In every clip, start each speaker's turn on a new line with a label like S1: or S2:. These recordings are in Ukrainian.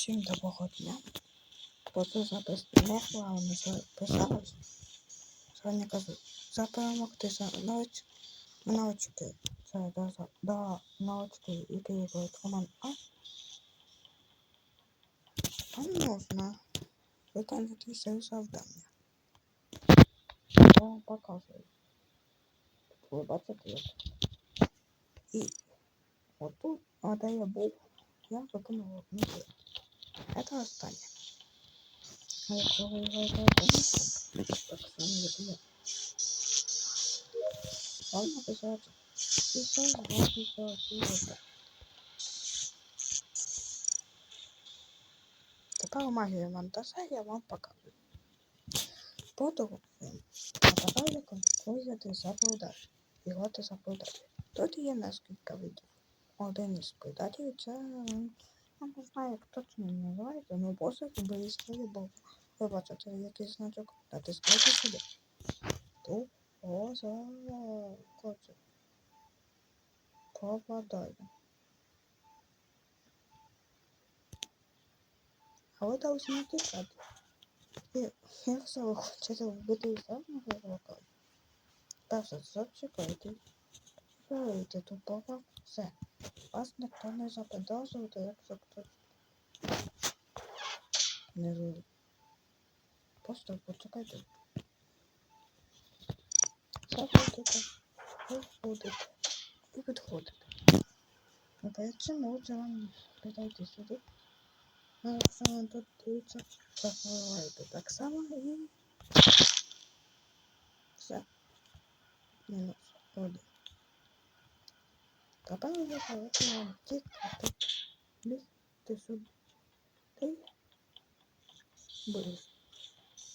S1: Всім доброго дня. Просто запис не главне записалось. Сьогодні кажу, за перемогти за навич... навички. Це до, до навички, які йдуть Роман А. Вам можна виконати це завдання. Я вам показую. Ви бачите як. І отут, а де я був, я виконував місце. Это останнє. А якщо ви граєте одиночку, так само як і я. Вам написати. І все, зробити все, Тепер магія монтажа я вам покажу. Подругу, а тепер я конструювати заповідати. І грати заповідати. Тут є нескільки видів. Один із придатів це м, я не знаю, як точно він називається, але просто зробили історію, бо ви бачите якийсь значок, натискайте сюди. Ту поза коцу. Попадаю. А ви должны натискати. І якщо ви хочете вбити самого ігрока, перше зачекайте. Виберите ту попа, все. Вас ніхто не запідозрює, якщо хтось не зробить. Просто почекайте. Заходите, ви входите і відходите. Ну, перед цим вам підійти сюди. А тут дивиться, заховайте так само і все. Мінус один. Тепер я хочу вам тікати. Лізти сюди. Близько.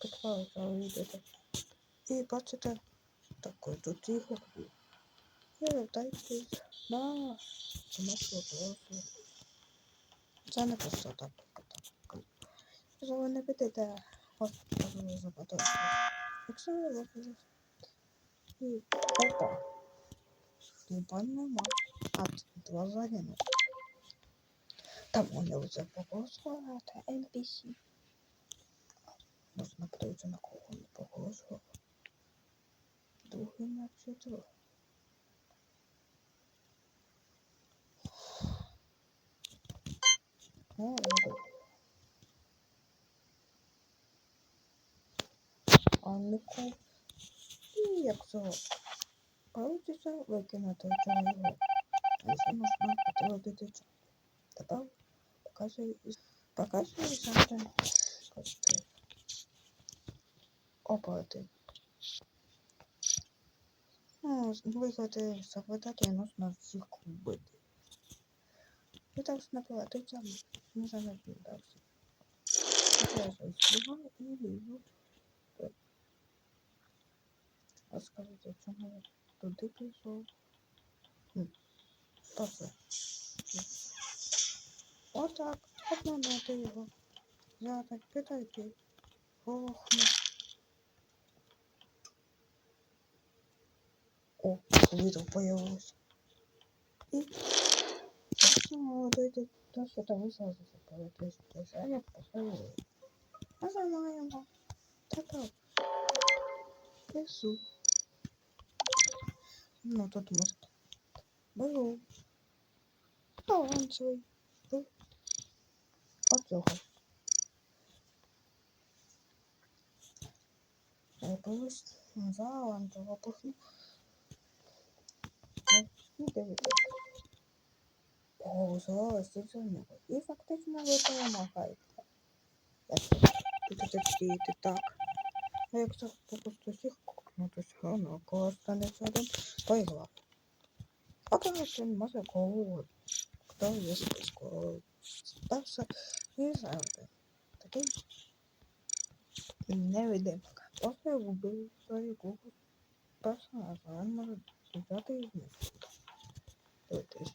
S1: Підхвалиться, ви йдете. І бачите, такой тут тихо. І вертайтесь на нашу дорогу. Це не просто так. Якщо ви не підете, вас можливо запитати. Якщо ви виходите. І опа. Тупа нема. А два загинуть. Там вони вже погрузили, та NPC. Можна подивитися на кого не погрузили. Другий на чотирьох. Ну. А ну-ка. І якщо получиться, викинути цього його. А ще можна потрапити цього. Тепер показую, показую саме костюм. Оператив. Ну, виходи запитати, нужно всіх вбити. І так наплатиться, не занадівався. Я слуга і ліву. А скажіть, чому я туди пішов? Та все. Отак, обманути його. Я так підойти. Охну. О, видел появилось. И ну, дойдет до этого сразу заполотись. А я поставил. Нажимаем. Так, так. Песу. Ну, тут может. Беру. Таланцевий. Оцього. Я боюсь заланцево пухну. І дивіться. О, зараз це за нього. І фактично ви перемагаєте. Будете діяти так. А якщо просто всіх кукнути все одно, коли останеться один, поіграв. А коли він може кого хто є списку. Стався і завжди. Такий невидимка. Просто я вбив свою куку персонажа, він може взяти і знищити. Дивитись.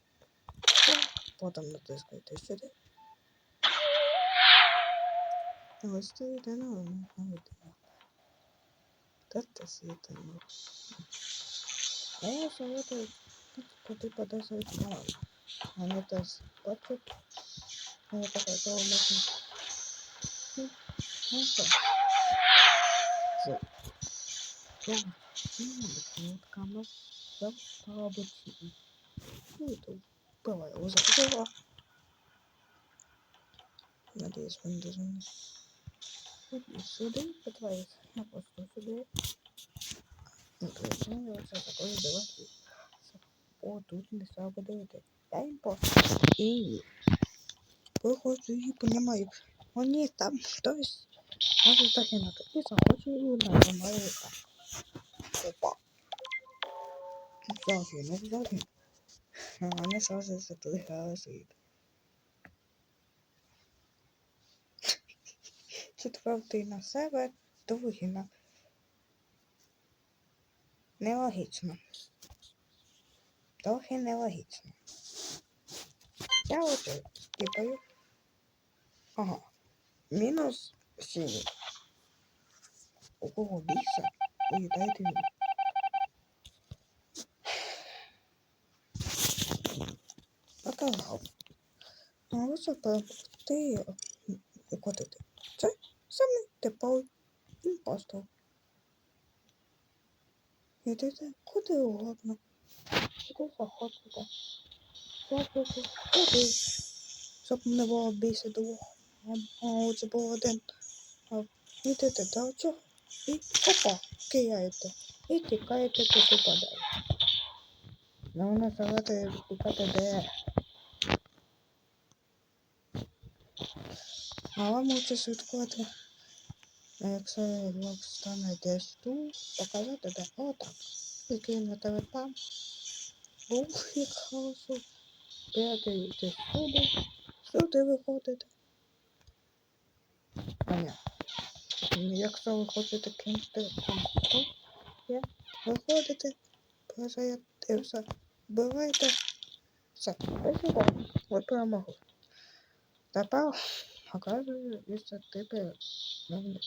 S1: Потім натискайте сюди. Ось це йде на видимо. Та світа не А я советую куди подозрить канал. Вони теж бачать Ну, такое то можно. Ну, ну что? Что? Я не буду камеру. Я побудь. Ну, это бывает уже. Было. Надеюсь, вы не должны. И сюда, по твоей. Я просто сюда. Ну, то есть, ну, я все такое делать. О, тут не став подивити. Я їм просто. І виходжу і понімаю. О, ні, там хтось може загинути. І заходжу і нажимаю так. Опа. Загинув, загинув. А вони сразу задвигали світ. Четвертий на себе, другий на. Нелогічно. Трохи нелогічно. Я оце скіпаю. Ага. Мінус 7. У кого більше, уїдайте він. Показав. А ось ти викотити. Це саме типовий імпостор. Йдете куди угодно. Куди захочете. Я буду. Щоб не було більше двох. Отже було один. Йдете до цього. І опа, кияєте. І тікаєте туди подалі. Ну, вона завати тікати де. А вам лучше слідкувати. Якщо лог стане десь тут, показати де отак. І кинути там. Ух, як хорошо. Бігайте сюди. Сюди виходите. А ні. Якщо ви хочете кинути там є, виходите, прожаєте все. Вбиваєте. Все. Сюди. Ви перемогли. Тепер тепер ну,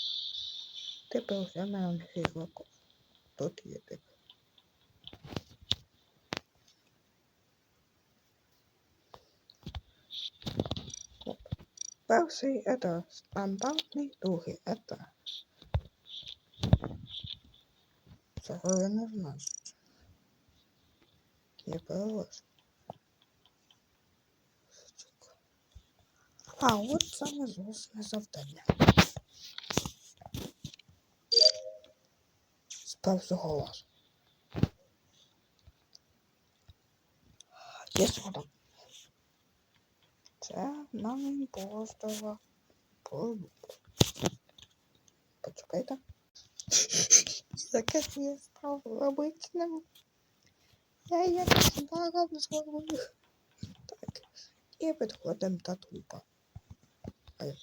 S1: тепер вже на фігурку. Тут є тепер. Перший это стандартний, другий это. Цього я не знаю. Я перевожу. А, от саме злосне завдання. Справді голос. Є вода. Це нам імпостова. Почекайте. Яке я став обичним. Я якось багато зробив. Так. І підходимо до трупа. Ай.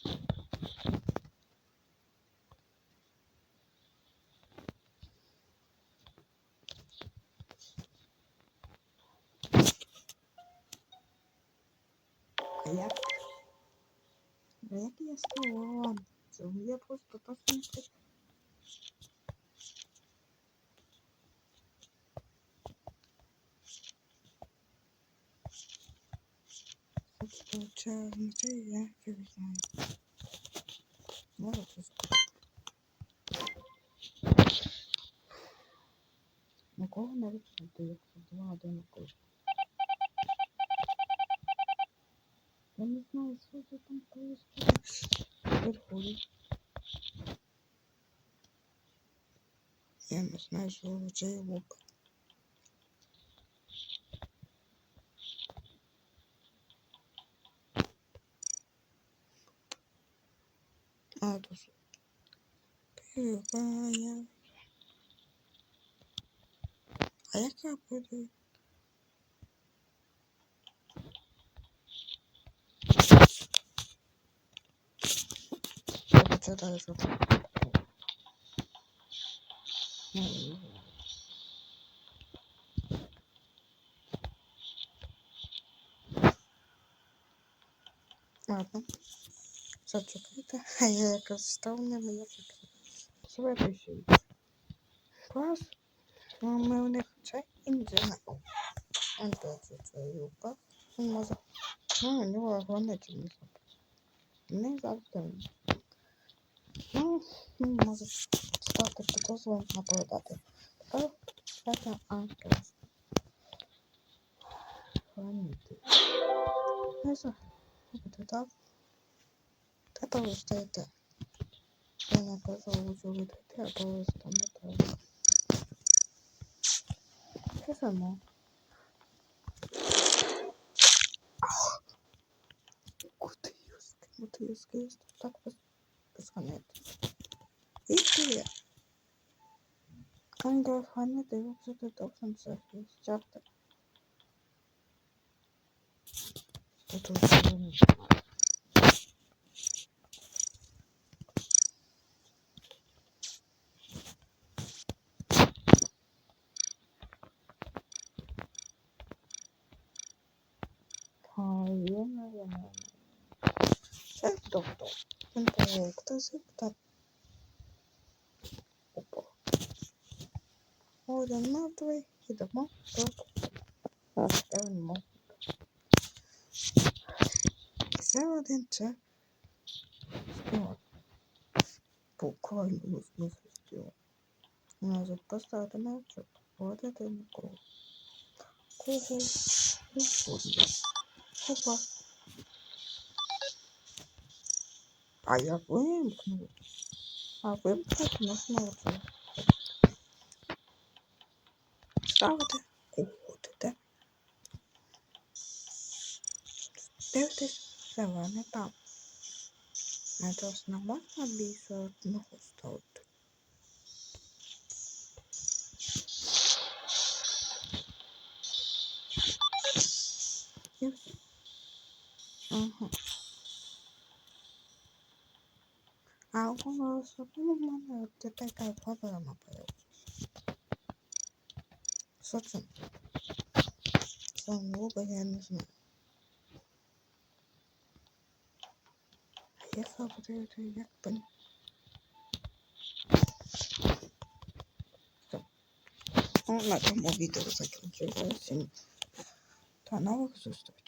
S1: А як? Як я? Це я просто посмотрю. Получаю, це я фіг знаю. Може це На кого навіть якщо два одинакові. Я не знаю, що це там происходит. Підходить. Я не знаю, що це його. А, тут. Пивая. А як я буду? Що. Ладно. Зачекайте, а я якось став не моя Следующий клас. Ми у них це інженер. Он теж це юка. Він може. Ну, у нього граничний. Не завжди. Ну, може стати підозрюваним наповідати. Тепер це ангел. Хранити. Знаю, буде. Тепер ви стоїте. Я ви дойти, або ви станете. Що само? Куди юзки? Куди юзки? Так без безконечно. І ти. Ангел хранити, ви вже должен це чарти. Тут уже не Правильно, Це доктор. Він jest kto. Опа. Один мертвий, ідемо він мов. Ще один це. Буквально смысле співак. Може поставити мовчок, водити нікого. Кого угодно. Опа. А я вымкнул. А вимкнути можна оце. Ставити. Уходите. Дивитесь, зелене там. А то ж не можна більше одного ставити. Особливо в мене от така проблема появилась. Що це? Це нове, я не знаю. А я фабрикую, як пон... Все. Ну, на цьому відео закінчується. До нових зустрічей.